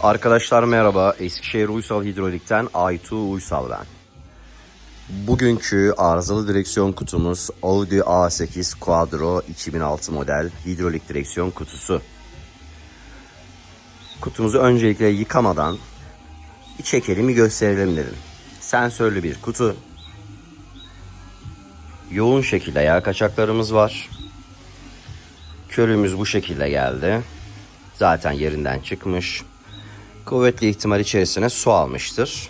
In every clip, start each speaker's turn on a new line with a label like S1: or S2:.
S1: Arkadaşlar merhaba. Eskişehir Uysal Hidrolik'ten Aytu Uysal ben. Bugünkü arızalı direksiyon kutumuz Audi A8 Quattro 2006 model hidrolik direksiyon kutusu. Kutumuzu öncelikle yıkamadan bir çekelim bir gösterelim dedim. Sensörlü bir kutu. Yoğun şekilde yağ kaçaklarımız var. Körümüz bu şekilde geldi. Zaten yerinden çıkmış. Kuvvetli ihtimal içerisine su almıştır.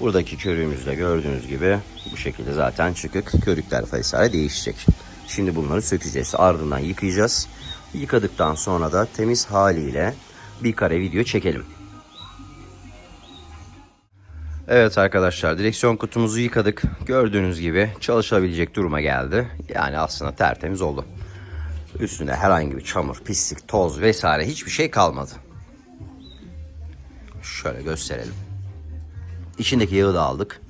S1: Buradaki körüğümüzde gördüğünüz gibi bu şekilde zaten çıkık. Körükler vesaire değişecek. Şimdi bunları sökeceğiz. Ardından yıkayacağız. Yıkadıktan sonra da temiz haliyle bir kare video çekelim. Evet arkadaşlar direksiyon kutumuzu yıkadık. Gördüğünüz gibi çalışabilecek duruma geldi. Yani aslında tertemiz oldu. Üstünde herhangi bir çamur, pislik, toz vesaire hiçbir şey kalmadı. Şöyle gösterelim. İçindeki yağı da aldık.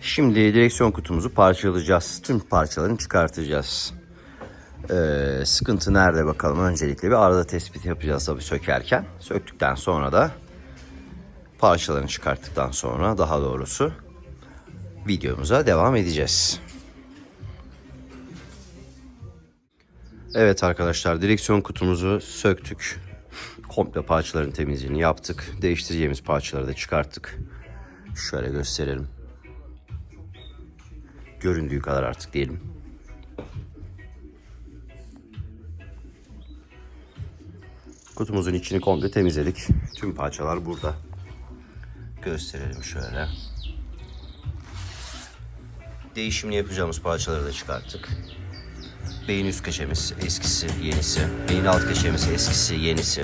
S1: Şimdi direksiyon kutumuzu parçalayacağız. Tüm parçalarını çıkartacağız. Ee, sıkıntı nerede bakalım. Öncelikle bir arada tespiti yapacağız tabii sökerken. Söktükten sonra da parçalarını çıkarttıktan sonra daha doğrusu videomuza devam edeceğiz. Evet arkadaşlar direksiyon kutumuzu söktük. Komple parçaların temizliğini yaptık. Değiştireceğimiz parçaları da çıkarttık. Şöyle gösterelim. Göründüğü kadar artık diyelim. Kutumuzun içini komple temizledik. Tüm parçalar burada. Gösterelim şöyle. Değişimini yapacağımız parçaları da çıkarttık. Beyin üst köşemiz eskisi, yenisi. Beyin alt köşemiz eskisi, yenisi.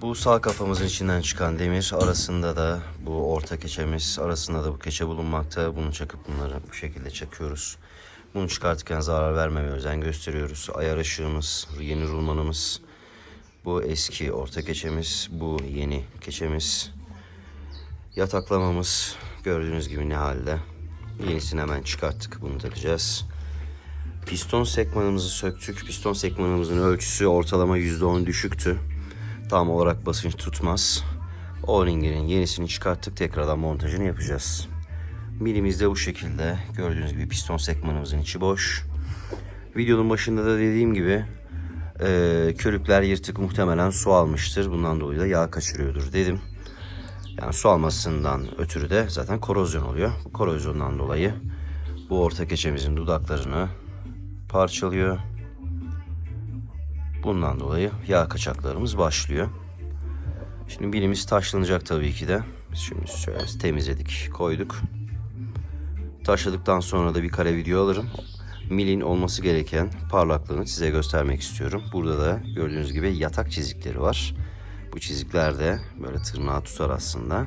S1: Bu sağ kafamızın içinden çıkan demir arasında da bu orta keçemiz arasında da bu keçe bulunmakta. Bunu çakıp bunları bu şekilde çakıyoruz. Bunu çıkartırken zarar vermemeye özen gösteriyoruz. Ayar ışığımız, yeni rulmanımız. Bu eski orta keçemiz, bu yeni keçemiz. Yataklamamız gördüğünüz gibi ne halde. Yenisini hemen çıkarttık. Bunu takacağız. Piston sekmanımızı söktük. Piston sekmanımızın ölçüsü ortalama %10 düşüktü. Tam olarak basınç tutmaz. O-ringinin yenisini çıkarttık. Tekrardan montajını yapacağız. Milimiz de bu şekilde. Gördüğünüz gibi piston sekmanımızın içi boş. Videonun başında da dediğim gibi e, körükler yırtık muhtemelen su almıştır. Bundan dolayı da yağ kaçırıyordur dedim. Yani su almasından ötürü de zaten korozyon oluyor. Bu korozyondan dolayı bu orta keçemizin dudaklarını parçalıyor. Bundan dolayı yağ kaçaklarımız başlıyor. Şimdi bilimiz taşlanacak tabii ki de. Biz şimdi şöyle temizledik, koyduk. Taşladıktan sonra da bir kare video alırım. Milin olması gereken parlaklığını size göstermek istiyorum. Burada da gördüğünüz gibi yatak çizikleri var. Bu çizikler de böyle tırnağı tutar aslında.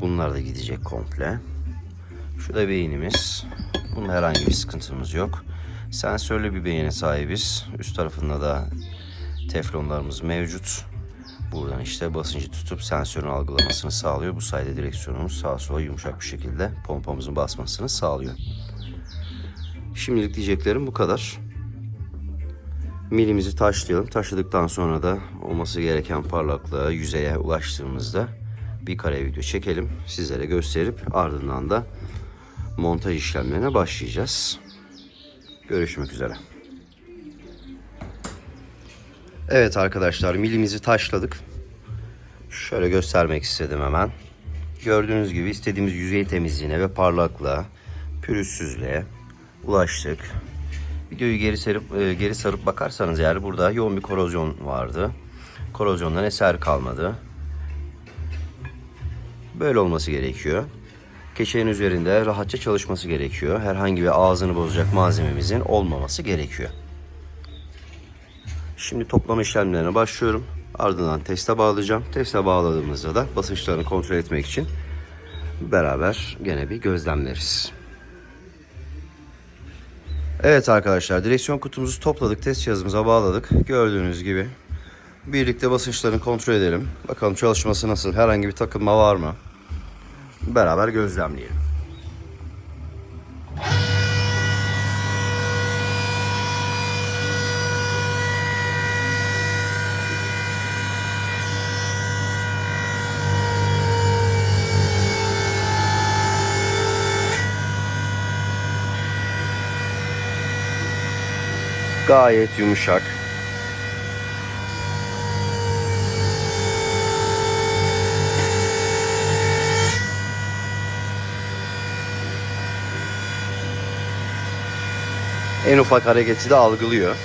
S1: Bunlar da gidecek komple. Şu da beynimiz. Bunda herhangi bir sıkıntımız yok. Sensörlü bir beyine sahibiz. Üst tarafında da teflonlarımız mevcut. Buradan işte basıncı tutup sensörün algılamasını sağlıyor. Bu sayede direksiyonumuz sağa sola yumuşak bir şekilde pompamızın basmasını sağlıyor. Şimdilik diyeceklerim bu kadar. Milimizi taşlayalım. Taşladıktan sonra da olması gereken parlaklığa, yüzeye ulaştığımızda bir kare video çekelim. Sizlere gösterip ardından da montaj işlemlerine başlayacağız. Görüşmek üzere. Evet arkadaşlar milimizi taşladık. Şöyle göstermek istedim hemen. Gördüğünüz gibi istediğimiz yüzey temizliğine ve parlaklığa, pürüzsüzlüğe ulaştık. Videoyu geri sarıp e, geri sarıp bakarsanız eğer burada yoğun bir korozyon vardı. Korozyondan eser kalmadı. Böyle olması gerekiyor. Keçenin üzerinde rahatça çalışması gerekiyor. Herhangi bir ağzını bozacak malzememizin olmaması gerekiyor. Şimdi toplama işlemlerine başlıyorum. Ardından teste bağlayacağım. Teste bağladığımızda da basınçlarını kontrol etmek için beraber gene bir gözlemleriz. Evet arkadaşlar direksiyon kutumuzu topladık. Test cihazımıza bağladık. Gördüğünüz gibi birlikte basınçlarını kontrol edelim. Bakalım çalışması nasıl? Herhangi bir takılma var mı? beraber gözlemleyelim. Gayet yumuşak. En ufak hareketi de algılıyor.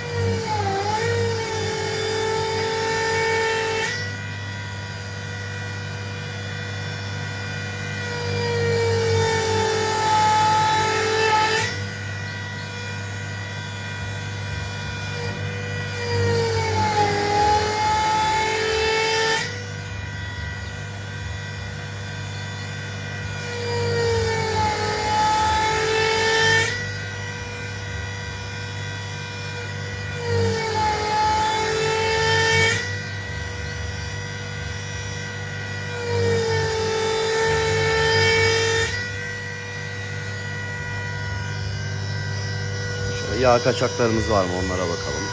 S1: Yağ kaçaklarımız var mı onlara bakalım.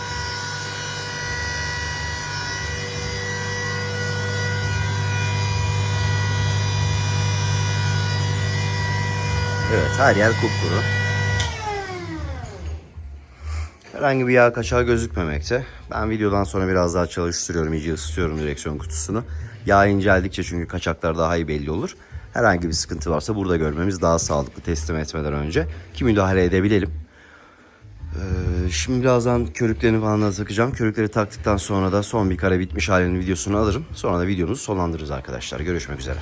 S1: Evet her yer kupkuru. Herhangi bir yağ kaçağı gözükmemekte. Ben videodan sonra biraz daha çalıştırıyorum, iyice ısıtıyorum direksiyon kutusunu. Yağ inceldikçe çünkü kaçaklar daha iyi belli olur. Herhangi bir sıkıntı varsa burada görmemiz daha sağlıklı teslim etmeden önce ki müdahale edebilelim. Ee, şimdi birazdan körüklerini falan takacağım. Körükleri taktıktan sonra da son bir kare bitmiş halinin videosunu alırım. Sonra da videomuzu sonlandırırız arkadaşlar. Görüşmek üzere.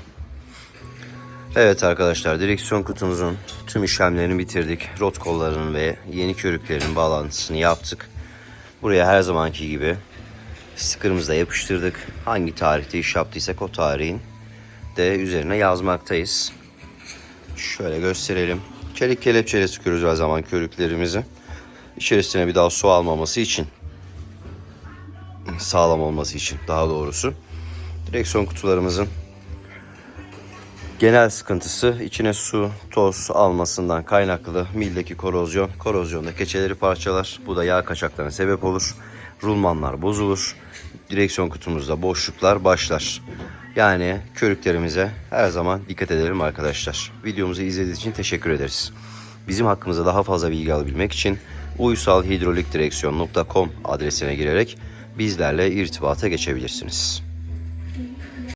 S1: Evet arkadaşlar direksiyon kutumuzun tüm işlemlerini bitirdik. Rot kollarının ve yeni körüklerin bağlantısını yaptık. Buraya her zamanki gibi sticker'ımızı da yapıştırdık. Hangi tarihte iş yaptıysak o tarihin de üzerine yazmaktayız. Şöyle gösterelim. Çelik kelepçeyle sıkıyoruz her zaman körüklerimizi. İçerisine bir daha su almaması için sağlam olması için daha doğrusu direksiyon kutularımızın genel sıkıntısı içine su, toz almasından kaynaklı mildeki korozyon. Korozyonda keçeleri parçalar. Bu da yağ kaçaklarına sebep olur. Rulmanlar bozulur. Direksiyon kutumuzda boşluklar başlar. Yani körüklerimize her zaman dikkat edelim arkadaşlar. Videomuzu izlediğiniz için teşekkür ederiz. Bizim hakkımızda daha fazla bilgi alabilmek için uysalhidrolikdireksiyon.com adresine girerek bizlerle irtibata geçebilirsiniz.